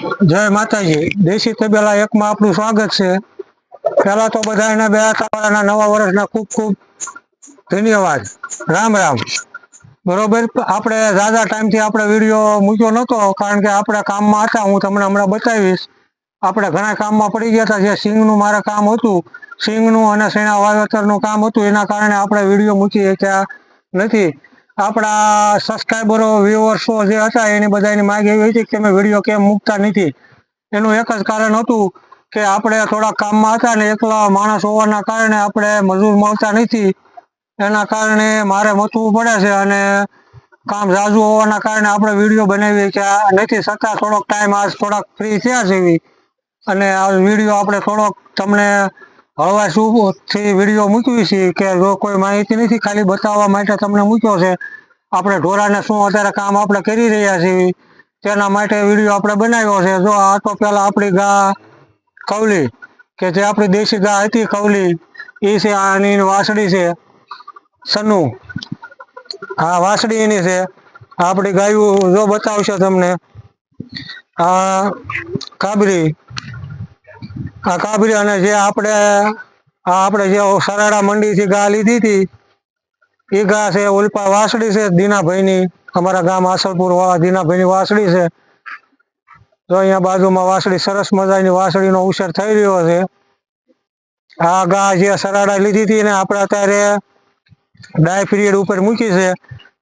જય માતાજી. દેશી તબેલા એકમાં આપનું સ્વાગત છે. પહેલા તો બધાને બે તમારા નવા વર્ષના ખૂબ ખૂબ ધન્યવાદ. રામ રામ. બરોબર? આપણે ઝાઝા ટાઈમથી આપણે વીડિયો મૂક્યો નહોતો, કારણ કે આપણે કામમાં હતા. હું તમને હમણાં બતાવીશ. આપણે ઘણા કામમાં પડી ગયા હતા, જે સિંગનું મારા કામ હતું. સિંગનું અને શેણા વાવેતરનું કામ હતું. એના કારણે આપણે વીડિયો મૂકી શક્યા નથી. આપણા સબસ્ક્રાઈબરો વ્યુઅર્સો જે હતા, એની બધાની માંગ એવી હતી કે અમે વીડિયો કેમ મૂકતા નથી. એનું એક જ કારણ હતું કે આપણે થોડા કામમાં હતા ને એકલા માણસ હોવાના કારણે આપણે મજૂર મળતા નથી. એના કારણે મારે મથવું પડે છે અને કામ ઝાઝું હોવાના કારણે આપણે વીડિયો બનાવી કે નથી છતાં થોડોક ટાઈમ આજ થોડાક ફ્રી થયા છે એવી અને આ વીડિયો આપણે થોડોક તમને હળવા થી વીડિયો મૂકવી છે કે જો કોઈ માહિતી નથી, ખાલી બતાવવા માટે તમને મૂક્યો છે. આપણે ઢોરાને શું અત્યારે કામ આપણે કરી રહ્યા છીએ, તેના માટે વીડિયો આપણે બનાવ્યો છે. જો આ તો પેલા આપણી ગા કવલી, કે જે આપણી દેશી ગા હતી કવલી એ છે આની વાસડી છે, સનુ. હા વાસડી એની છે. આપણી ગાયું જો બતાવશે તમને. આ કાબરી આ કાબરી અને જે આપણે, આ આપણે જે સરાડા મંડીથી ગા લીધી હતી એ ગા છે ઉલ્પા વાસડી છે, દીનાભાઈની, અમારા ગામ આસલપુર વાળા દીનાભાઈની વાસડી છે. તો અહીંયા બાજુમાં વાસડી સરસ મજાની વાસળીનો ઉછેર થઈ રહ્યો છે. આ ગા જે સરાડા લીધી હતી ને આપણે અત્યારે ડાય પીરિયડ ઉપર મૂકી છે.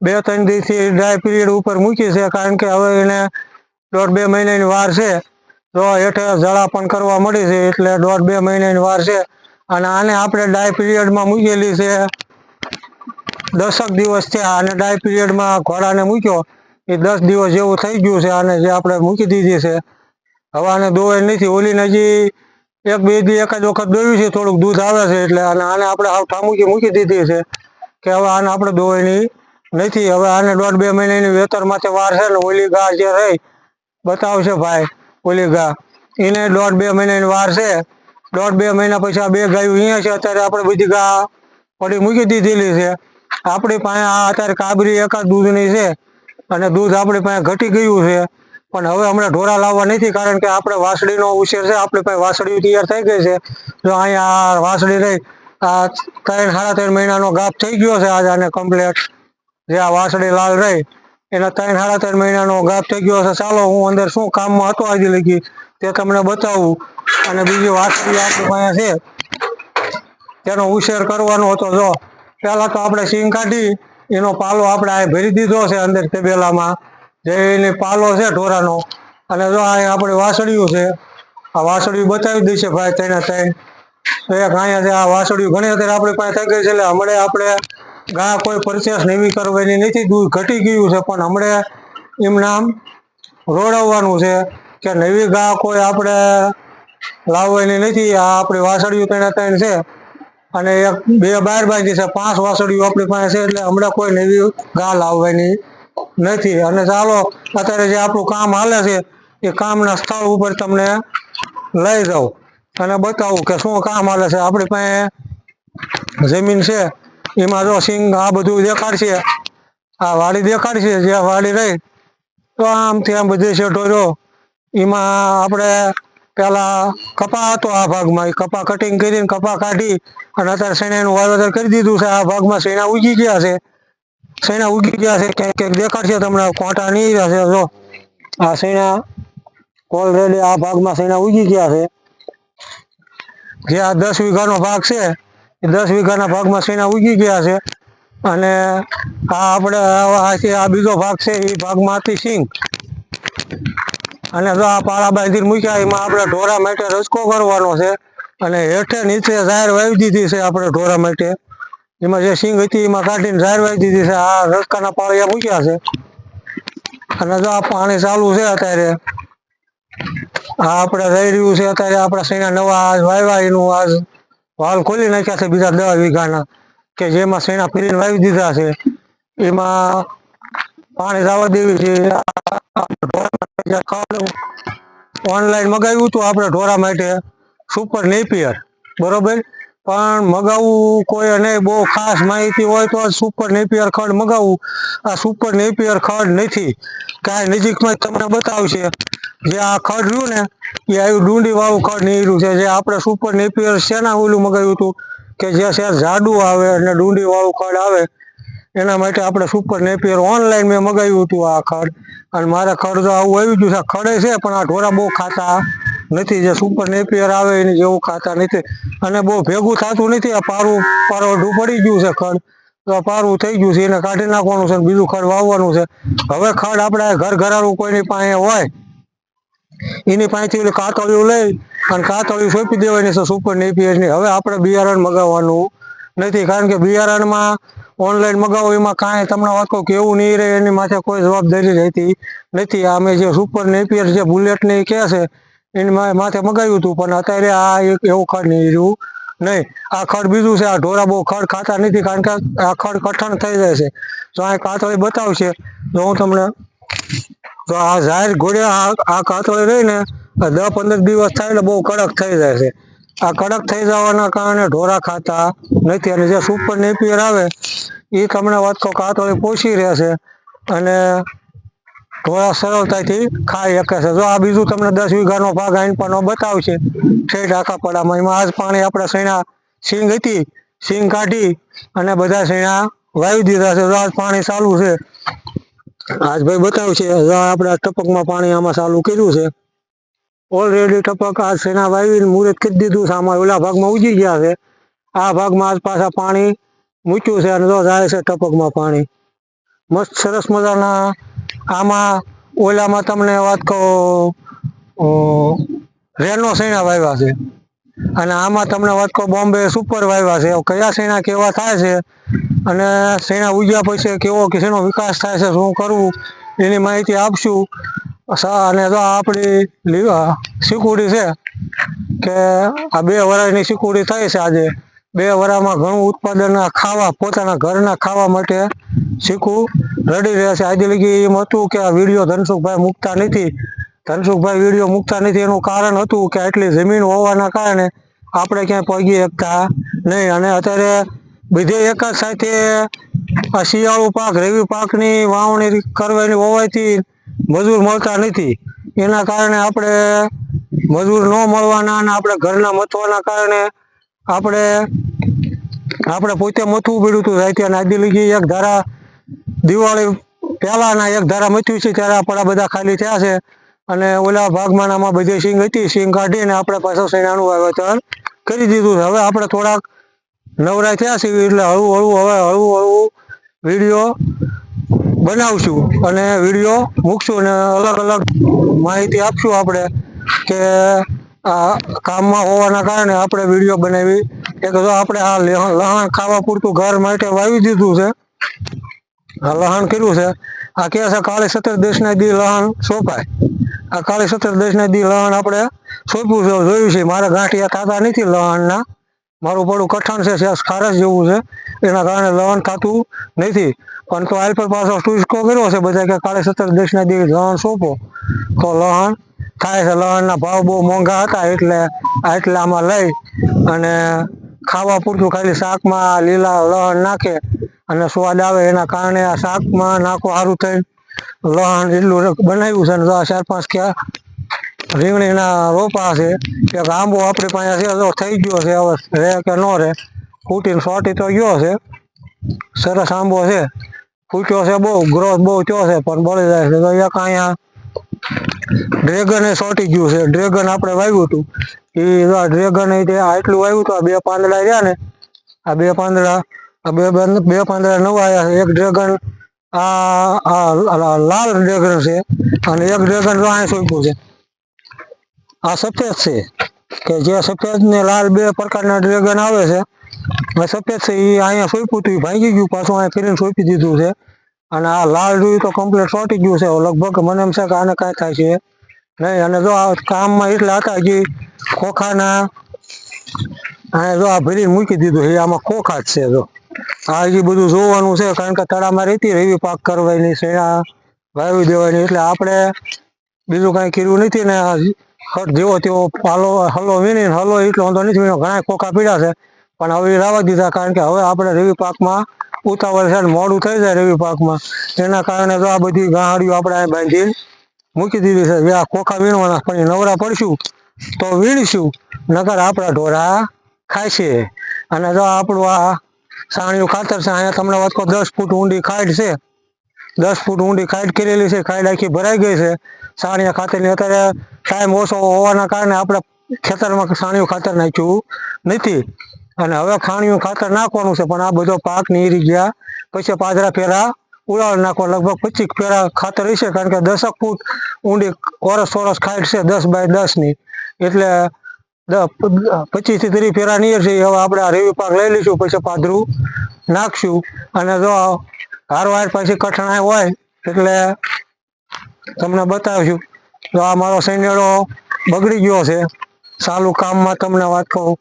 બે ત્રણ દિવસથી ડાય પીરિયડ ઉપર મૂકી છે, કારણ કે હવે એને દોઢ બે મહિનાની વાર છે. તો હેઠે જળા પણ કરવા મળી છે, એટલે દોઢ બે મહિનાની વાર છે. અને આને આપણે ડાય પીરિયડમાં મૂકેલી છે. દસક દિવસ થયા અને ડાય પીરિયડમાં ઘોડાને મૂક્યો. એ દસ દિવસ જેવું થઈ ગયું છે, આને જે આપણે મૂકી દીધી છે. હવે આને દોવાય નથી, ઓલીને હજી એક બે દી એક જ વખત દોયું છે, થોડુંક દૂધ આવે છે, એટલે અને આને આપણે હાવ ઠામુકી મૂકી દીધી છે કે હવે આને આપણે દોવાની નથી. હવે આને દોઢ બે મહિનાની વેતરમાંથી વાર છે ને ઓલી ગા જે રહી, બતાવશે ભાઈ. ઓલી ગા. એને દોઢ બે મહિનાની વાર છે. દોઢ બે મહિના પછી આ બે ગાયો અહીંયા છે. અત્યારે આપણે બધી ગા પડી મૂકી દીધેલી છે. આપણી પાસે આ અત્યારે કાબરી એકાદ દૂધની છે અને દૂધ આપણી પાસે ઘટી ગયું છે. પણ હવે હમણાં ઢોરા લાવવા નથી કારણ કે આપણે વાસળીનો ઉછેર છે. આપણી પાસે વાસળી તૈયાર થઈ ગઈ છે. જો અહીંયા વાસળી રહી, આ ત્રણ, સાડા ત્રણ મહિનાનો ગાપ થઈ ગયો છે આજે આને કમ્પ્લેટ જે આ વાસળી લાલ રહી એના ત્રણ, સાડા ત્રણ મહિનાનો ગાપ થઈ ગયો છે. ચાલો, હું અંદર શું કામમાં હતો આજે લગી તે તમને બતાવું. અને બીજી વાસળી આપણી છે, તેનો ઉછેર કરવાનો હતો. જો, પહેલાં તો આપણે સિંગ કાઢી, એનો પાલો આપણે આ ભરી દીધો છે અંદર તબેલામાં. જે એની પાલો છે ઢોરાનો. અને જો આ આપણે વાસળિયું છે, આ વાસળિયું બતાવી દઈશે ભાઈ તેને ત્રણ. એક અહીંયા છે આ વાસળિયું ઘણી અત્યારે આપણી પાસે થઈ ગઈ છે, એટલે હમણાં આપણે ગા કોઈ પરચેસ નવી કરવાની નથી, દૂધ ઘટી ગયું છે, પણ હમણાં એમના રોડાવવાનું છે કે નવી ગા કોઈ આપણે લાવવાની નથી, આ આપણી વાસળીઓ તેના ત્રણ છે. અને એક બે બાર બાકી છે, પાંચ વાસળીઓ આપણી પાસે છે, એટલે હમણાં કોઈ નવી ગા લાવવાની નથી. અને ચાલો, અત્યારે જે આપણું કામ હાલે છે, એ કામના સ્થળ ઉપર તમને લઈ જાઉં. અને બતાવું કે શું કામ હાલે છે. આપણી પાસે જમીન છે એમાં જો સિંગ આ બધું દેખાડશે, આ વાડી દેખાડશે, જે વાડી રહી, તો આમ ત્યાં બધી શેઠો જો, એમાં આપણે પેલા કપા હતો આ ભાગમાં કપા કટિંગ કરીને કપા કાઢી અને અત્યારે શેણાનું વાવેતર કરી દીધું છે, આ ભાગમાં શેણા ઉગી ગયા છે. શેણા ઉગી ગયા છે, ક્યાંક ક્યાંક દેખાડશે તમને કોટા નહીં રહેશે જો. આ શેણા ઓલરેડી આ ભાગમાં શેણા ઉગી ગયા છે. જે આ દસ વીઘાનો ભાગ છે દસ વીઘાના ભાગમાં શેણા ઉગી ગયા છે? અને આ આપણે આ બીજો ભાગ છે, એ ભાગમાં હતી સિંગ. અને જો આ પાળા બાંધીને મૂક્યા, એમાં આપણે ઢોરા માટે રસકો કરવાનો છે. અને હેઠે નીચે ઝાર વાવી દીધી છે આપણે ઢોરા માટે. એમાં જે સિંગ હતી, એમાં કાઢીને ઝાર વાવી દીધી છે. આ રસકાના પાળિયા મૂક્યા છે. અને જો આ પાણી ચાલુ છે અત્યારે, આ આપણે રહી રહ્યું છે. અત્યારે આપણા સૈના નવા આજ વાવ્યા, એનું આજ વાલ ખોલી નાખ્યા છે બીજા દસ વીઘાના, કે જેમાં શેણા ફેરીને વાવી દીધા છે, એમાં પાણી જવા દેવી છે. ઓનલાઈન મગાવ્યું હતું આપણે ઢોરા માટે સુપર નેપિયર બરોબર? પણ મગાવવું કોઈ નહીં બહુ ખાસ માહિતી હોય તો સુપર નેપિયર ખડ મગાવવું આ સુપર નેપિયર ખડ નથી. કાંઈ નજીકમાં તમને બતાવશે. જે આ ખડ રહ્યું ને, એ આવ્યું ડુંડી વાળું ખડ નીકળ્યું છે. જે આપણે સુપર નેપિયર શેના ઓલું મગાવ્યું હતું કે જે શેર જાડું આવે અને ડુંડી વાળું ખડ આવે, એના માટે આપણે સુપર નેપિયર ઓનલાઈન મેં મગાવ્યું હતું આ ખડ. અને મારે ખડ તો આવું આવી ગયું છે. ખડે છે, પણ આ ઢોરા બહુ ખાતા નથી. જે સુપર નેપિયર આવે એની જેવું ખાતા નથી. અને બહુ ભેગું થતું નથી. આ પારું પારોઢું પડી ગયું છે ખડ. તો આ પારું થઈ ગયું છે. એને કાઢી નાખવાનું છે બીજું ખડ વાવવાનું છે. હવે ખડ આપણે ઘર ઘરારું કોઈની પાસે હોય એની પાસેથી ઓલી કાતળિયું લઈ અને કાતળિયું સોંપી દેવાની છે સુપર નેપિયરની હવે આપણે બિયારણ મગાવવાનું નથી, કારણ કે બિયારણમાં ઓનલાઈન મગાવો, એમાં કાંઈ તમને વાત કહું કેવું નહીં રહે, એની માથે કોઈ જવાબદારી રહેતી નથી. અમે જે સુપર નેપિયર જે બુલેટની કહે છે, એની માથે મગાવ્યું હતું, પણ અત્યારે આ એક એવું ખડ નહીં રહ્યું નહીં. આ ખડ બીજું છે, આ ઢોરા બહુ ખડ ખાતા નથી, કારણ કે આ ખડ કઠણ થઈ જાય છે. તો આ કાતળી બતાવશે, તો હું તમને તો આ જાહેર ઘોડે આ કાતળી રહીને દસ પંદર દિવસ થાય એટલે બહુ કડક થઈ જાય છે. આ કડક થઈ જવાના કારણે ઢોરા ખાતા નથી અને જે સુપર નેપિયર આવે એ તમને વાત તો કાતળી પોષી રહેશે અને ઢોરા સરળતાથી ખાઈ શકે છે. જો આ બીજું તમને દસ વીઘાનો ભાગ આઈનપાનો બતાવશે ઠેઠ આખા પડામાં એમાં આજ પાણી આપણે સૈણા સિંગ હતી, સિંગ કાઢી અને બધા સૈણા વાવી દીધા છે. જો આજ પાણી ચાલુ છે આજ ભાઈ બતાવ્યું છે આપણે આ ટપકમાં પાણી આમાં ચાલુ કર્યું છે. ઓલરેડી ટપક આ સેના વાવીને મુહૂર્ત કરી દીધું છે, આમાં ઓલા ભાગમાં ઉજી ગયા છે. આ ભાગમાં આજ પાછા પાણી મૂક્યું છે અને જો જાય છે ટપકમાં પાણી. મસ્ત સરસ મજાના આમાં ઓલામાં તમને વાત કહો રેનો સેના વાવ્યા છે. અને આમાં તમને વાત કહું બોમ્બે સુપર વાવ્યા છે. કયા શેણા કેવા થાય છે અને શેણા ઉગ્યા પછી કેવો શેનો વિકાસ થાય છે, શું કરવું, એની માહિતી આપશું. અને જો આપણી સિકુડી છે કે આ બે વરાળની સિકુડી થાય છે આજે. બે વરામાં ઘણું ઉત્પાદન ખાવા, પોતાના ઘરના ખાવા માટે શીખવું રડી રહ્યા છે. આજે લગી એમ હતું કે આ વીડિયો ધનસુખભાઈ મૂકતા નથી. ધનસુખભાઈ વીડિયો મૂકતા નથી. એનું કારણ હતું કે આટલી જમીન હોવાના કારણે આપણે ક્યાંય પગી શકતા નહીં. અને અત્યારે બધે એક જ સાથે શિયાળુ પાક, રવિ પાકની વાવણી કરવાની હોવાથી મજૂર મળતા નથી. એના કારણે આપણે મજૂર ન મળવાના અને આપણે ઘરના મથવાના કારણે આપણે આપણે પોતે મથવું પડ્યું હતું. સાહિત્ય આજે એક ધારા, દિવાળી પહેલાંના એક ધારા મથ્યું છે, ત્યારે આપણા બધા ખાલી થયા છે. અને ઓલા ભાગમાં આમાં બધી સિંગ હતી, સિંગ કાઢીને આપણે પાછું સૈનાનું વાવેતર કરી દીધું છે. હવે આપણે થોડાક નવરા થયા છીએ એટલે હળવું હળવું, હવે હળવું હળવું વીડિયો બનાવશું અને વીડિયો મૂકશું અને અલગ અલગ માહિતી આપશું આપણે કે આ કામમાં હોવાના કારણે આપણે વીડિયો બનાવી. એક તો આપણે આ લહ- લહાણ ખાવા પૂરતું ઘર માટે વાવી દીધું છે. આ લહાણ કર્યું છે. આ કહે છે કાળી સત્તર દેશના દી લહાણ સોંપાય. આ કાળી સત્તર દેશના દી લહણ આપણે સોંપ્યું છે જોયું છે. મારા ગાંઠિયા થતા નથી લહણના. મારું પડું કઠણ છે સેસ ખારસ જેવું છે. એના કારણે લહણ થતું નથી. પણ તો આલ પર પાછો ટુસ્કો કર્યો છે, બધા કે કાળે સત્તર દેશના દી લહણ સોંપો. તો લહણ થાય છે, લહણના ભાવ બહુ મોંઘા હતા, એટલે આટલામાં લઈ અને ખાવા પૂરતું ખાલી શાકમાં લીલા લહણ નાખે અને સ્વાદ આવે એના કારણે આ શાકમાં નાખો સારું થઈને લહણ એટલું બનાવ્યું છે ચાર પાંચ ક્યાં રીંગણીના રોપા છે. કે આંબો આપણી પાસે છે, તો થઈ ગયો છે, હવે રહે કે ન રહે ફૂટીને સોટી તો ગયો છે. સરસ આંબો છે. ફૂટ્યો છે બહુ ગ્રોથ બહુ થયો છે, પણ બળી જાય છે. તો એક અહીંયા ડ્રેગન એ સોટી ગયું છે. ડ્રેગન આપણે વાવ્યું હતું. એ ડ્રેગન આટલું વાવ્યું હતું, આ બે પાંદડા રહ્યા ને, આ બે પાંદડા, આ બે- બે પાંદડા નવા આવ્યા છે. એક ડ્રેગન આ લાલ ડ્રેગન છે અને એક ડ્રેગન તો અહીંયા સોંપ્યું છે. આ સફેદ છે કે જે સફેદ ને લાલ બે પ્રકારના ડ્રેગન આવે છે. સફેદ છે એ અહીંયા સોંપ્યું હતું એ ભાંગી ગયું, પાછું અહીંયા ફેરીને સોંપી દીધું છે. અને આ લાલ જોયું તો કમ્પ્લીટ સોટી ગયું છે, લગભગ મને એમ છે કે આને કાંઈ થાય છે. નહીં, અને જો આ કામમાં એટલા હતા કે ખોખાના, અહીંયા જો આ ભરીને મૂકી દીધું છે આમાં ખોખા જ છે જો. આ હજી બધું જોવાનું છે, કારણ કે તળામાં રહેતી રવિ પાક કરવાની છે, આ વાવી દેવાની. એટલે આપણે બીજું કાંઈ કર્યું નથી ને ખડ જેવો તેવો હાલો હલો વીણીને હલો, એટલો વાંધો નથી વીણ્યો. ઘણા ખોખા પીડા છે, પણ હવે લાવવા દીધા, કારણ કે હવે આપણે રવિ પાકમાં ઉતાવળ છે મોડું થઈ જાય રવિ પાકમાં. એના કારણે તો આ બધી ગાંડીઓ આપણે બાંધીને મૂકી દીધી છે. આ ખોખા વીણવાના પણ નવરા પડશું તો વીણીશું. નકર આપણા ઢોરા ખાશે અને જો આપણું આ સાણિયું ખાતર છે. અહીંયા તમને વાત કહો દસ ફૂટ ઊંડી ખાઈડ છે. દસ ફૂટ ઊંડી ખાઈડ કરેલી છે. ખાઈડ આખી ભરાઈ ગઈ છે. સાણિયા ખાતરની અત્યારે ટાઈમ ઓછો હોવાના કારણે આપણે ખેતરમાં સાણિયું ખાતર નાખ્યું નથી. અને હવે ખાણીયું ખાતર નાખવાનું છે. પણ આ બધો પાક નીરી ગયા. પછી પાદરા ફેરા ઉડાડ નાખવા લગભગ પચીસ ફેરા ખાતર હશે. કારણ કે દસક ફૂટ ઊંડી ઓરસ ઓરસ ખાઈટ છે. દસ બાય દસની. એટલે પચીસથી ત્રીસ ફેરા નીર છે હવે આપણે આ રેવી પાક લઈ લઈશું, પછી પાદરું નાખશું. અને જો હારવાર પછી કઠણાઈ હોય, એટલે તમને બતાવશું. તો આ મારો સૈનેડો બગડી ગયો છે ચાલુ કામમાં તમને વાત કહું.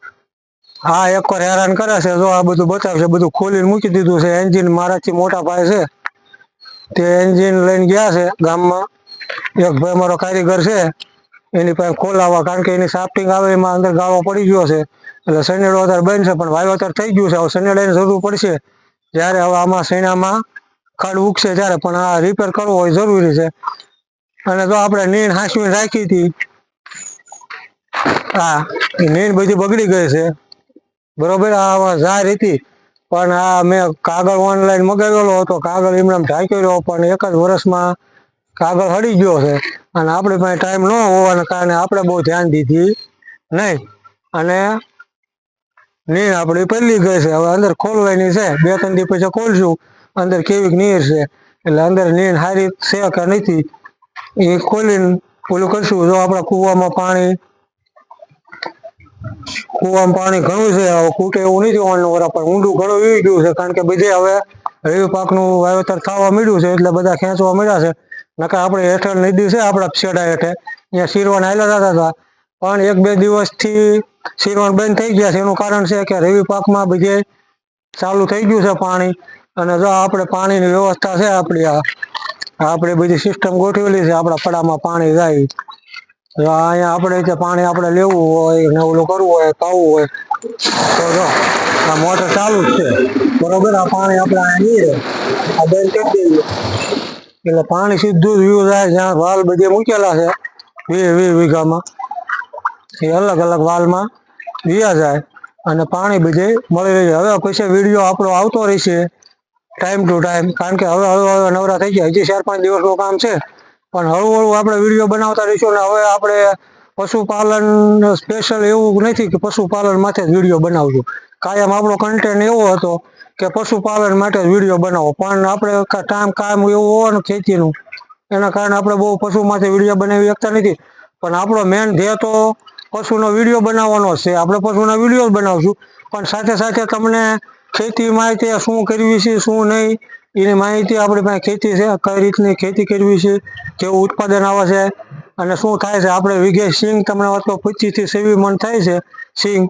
હા એક વાર હેરાન કરે છે, જો આ બધું બતાવશે, બધું ખોલીને મૂકી દીધું છે, એન્જિન મારાથી મોટા ભાઈ છે. તે એન્જિન લઈને ગયા છે ગામમાં. એક ભાઈ મારો કારીગર છે એની પાસે ખોલાવવા કારણ કે એની સાફ્ટિંગ આવે, એમાં અંદર ગાળો પડી ગયો છે. એટલે શનેડો અત્યારે બનશે પણ વાવેતર થઈ ગયું છે. હવે શનેડાની જરૂર પડશે. જ્યારે હવે આમાં શેણામાં ખાડ ઉગશે ત્યારે, પણ આ રિપેર કરવો હોય જરૂરી છે. અને જો આપણે નીણ હાંસવી રાખી હતી. હા નીણ બધી બગડી ગઈ છે. બરોબર, આ જાહેર હતી. પણ આ મેં કાગળ ઓનલાઈન મગાવેલો હતો. કાગળ એમને ઢાંકેલો પણ એક જ વર્ષમાં કાગળ હળી ગયો છે. અને આપણી પાસે ટાઈમ ન હોવાના કારણે આપણે બહુ ધ્યાન દીધી નહીં. અને નીર આપણી પહેલી ગઈ છે. હવે અંદર ખોલવાની છે. બે ત્રણ દી પછી ખોલશું. અંદર કેવીક નીર છે. એટલે અંદર નીર સારી છે કે નથી, એ ખોલીને ઓલું કરશું. જો આપણા કૂવામાં પાણી કૂવામાં પાણી ઘણું છે. હવે ખૂટે એવું નથી હોવાનું વરા, પણ ઊંડું ઘણું એવી ગયું છે. કારણ કે બધે હવે રવિ પાકનું વાવેતર થવા મળ્યું છે. એટલે બધા ખેંચવા મળ્યા છે. નકર આપણે હેઠળ નદી છે, આપણા છેડા હેઠે. અહીંયા શીરવાન આવેલા હતા. પણ એક બે દિવસથી શીરવાન બંધ થઈ ગયા છે. એનું કારણ છે કે રવિ પાકમાં બધે ચાલુ થઈ ગયું છે પાણી. અને જો આપણે પાણીની વ્યવસ્થા છે આપણી આપણે બધી સિસ્ટમ ગોઠવેલી છે, આપણા પડામાં પાણી જાય. અહીંયા આપણે જે પાણી આપણે લેવું હોય ને ઓલું કરવું હોય, ખાવું હોય, તો જો, આ મોટર ચાલુ જ છે. બરોબર? આ પાણી આપણે અહીંયા નહીં રહે. આ બંધ કરી દઈએ. એટલે પાણી સીધું જ વ્યૂ થાય જ્યાં વાલ બધે મૂકેલા છે વીસ વીસ વીઘામાં. એ અલગ અલગ વાલમાં વ્યા જાય અને પાણી બધે મળી રહે હવે પછી વીડિયો આપણો આવતો રહેશે ટાઈમ ટુ ટાઈમ કારણ કે હવે હવે હવે નવરા થઈ ગયા. હજી ચાર પાંચ દિવસનું કામ છે. પણ હળવું હળવું આપણે વીડિયો બનાવતા રહીશું અને હવે આપણે પશુપાલન સ્પેશિયલ એવું નથી કે પશુપાલન માટે જ વીડિયો બનાવજો. કાયમ આપણો કન્ટેન્ટ એવો હતો કે પશુપાલન માટે જ વીડિયો બનાવો. પણ આપણે ટાઈમ કામ એવું હોવાનું ખેતીનું. એના કારણે આપણે બહુ પશુ માટે વીડિયો બનાવી શકતા નથી. પણ આપણો મેન ધ્યેય તો પશુનો વીડિયો બનાવવાનો છે. આપણે પશુના વીડિયો બનાવશું. પણ સાથે સાથે તમને ખેતી માહિતી શું કરવી છે, શું નહીં એની માહિતી આપણી પાસે ખેતી છે, કઈ રીતની ખેતી કરવી છે, કેવું ઉત્પાદન આવે છે, અને શું થાય છે, આપણે વિઘે સિંગ તમને વાત પચીસથી સેવી મણ થાય છે, સિંગ.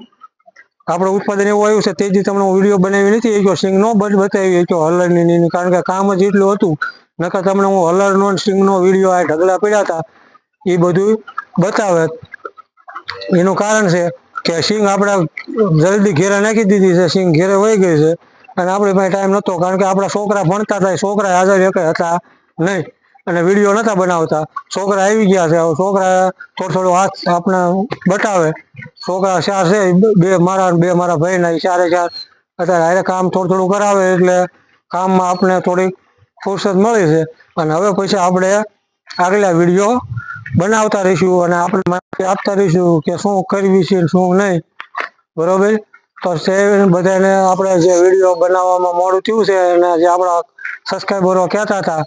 આપણે ઉત્પાદન એવું આવ્યું છે, તેથી તમને હું વીડિયો બનાવી નથી એ સિંગ નો બધ બતાવી તો હલરની કારણ કે કામ જ એટલું હતું. નકર તમને હું હલરનો ને સિંગનો વીડિયો આ ઢગલા પડ્યા હતા, એ બધું બતાવે. એનું કારણ છે કે સિંગ આપણે જલ્દી ઘેરે નાખી દીધી છે, સિંગ ઘેરે વહી ગઈ છે. અને આપણે પાસે ટાઈમ નહોતો કારણ કે આપણા છોકરા ભણતા હતા છોકરા હાજર એક હતા નહીં. અને વીડિયો નહોતા બનાવતા. છોકરા આવી ગયા છે છોકરા થોડો થોડો હાથ આપણે બતાવે. છોકરા ચાર છે, બે મારા બે મારા ભાઈના ચારે ચાર અત્યારે હારે કામ થોડું થોડું કરાવે એટલે કામમાં આપણે થોડીક ફુરસત મળી છે. અને હવે પછી આપણે આગલા વીડિયો બનાવતા રહીશું અને આપણે માહિતી આપતા રહીશું કે શું કરવી છે શું નહીં. બરોબર? તો તે બધાને આપણે જે વીડિયો બનાવવામાં મોડું થયું છે અને જે આપણા સબસ્ક્રાઈબરો કહેતા હતા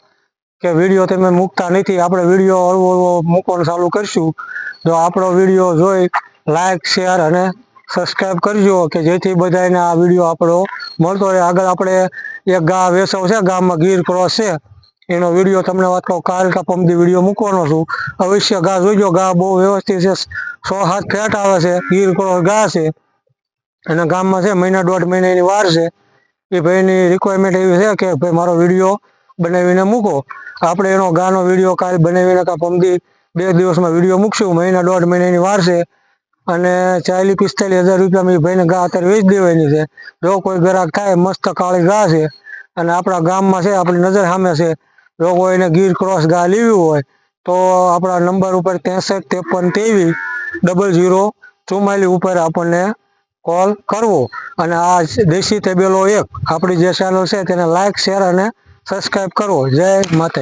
કે વીડિયો તમે મૂકતા નથી, આપણે વીડિયો હળવો હળવો મૂકવાનું ચાલુ કરશું. જો આપણો વીડિયો જોઈ લાઈક શેર અને સબસ્ક્રાઈબ કરજો કે જેથી બધાને આ વીડિયો આપણો મળતો રહે. આગળ આપણે એક ગા વેસવ છે, ગામમાં ગીર ક્રોસ છે. એનો વીડિયો તમને વાત કહું કાલ કા પમદી વીડિયો મૂકવાનો છું. અવશ્ય ગા જોઈજો ગા બહુ વ્યવસ્થિત છે, સો હાથ ફેટ આવે છે, ગીર ક્રોસ ગા છે. અને ગામમાં છે, મહિના દોઢ મહિનાની વાર છે, એ ભાઈની રિક્વાયરમેન્ટ એવી છે કે ભાઈ મારો વીડિયો બનાવીને મૂકો. આપણે એનો ગાનો વીડિયો કાલ બનાવીને કા પમદી બે દિવસમાં વીડિયો મૂકશું, મહિના દોઢ મહિનાની વાર છે. અને ચાલીસ પિસ્તાલીસ હજાર રૂપિયામાં એ ભાઈને ગા અત્યારે વેચી દેવાની છે. જો કોઈ ગ્રાહક થાય, મસ્ત કાળી ગા છે. અને આપણા ગામમાં છે, આપણી નજર સામે છે, જો કોઈને ગીર ક્રોસ ગા લેવી હોય, તો આપણા નંબર ઉપર ત્રેસઠ, ત્રેપન, ત્રેવીસ, ડબલ ઝીરો, ચુમ્માલીસ ઉપર આપણને કોલ કરવો. અને આ દેશી તબેલો એક. આપણી જે ચેનલ છે તેને લાઈક શેર અને સબસ્ક્રાઈબ કરવો. જય માતાજી.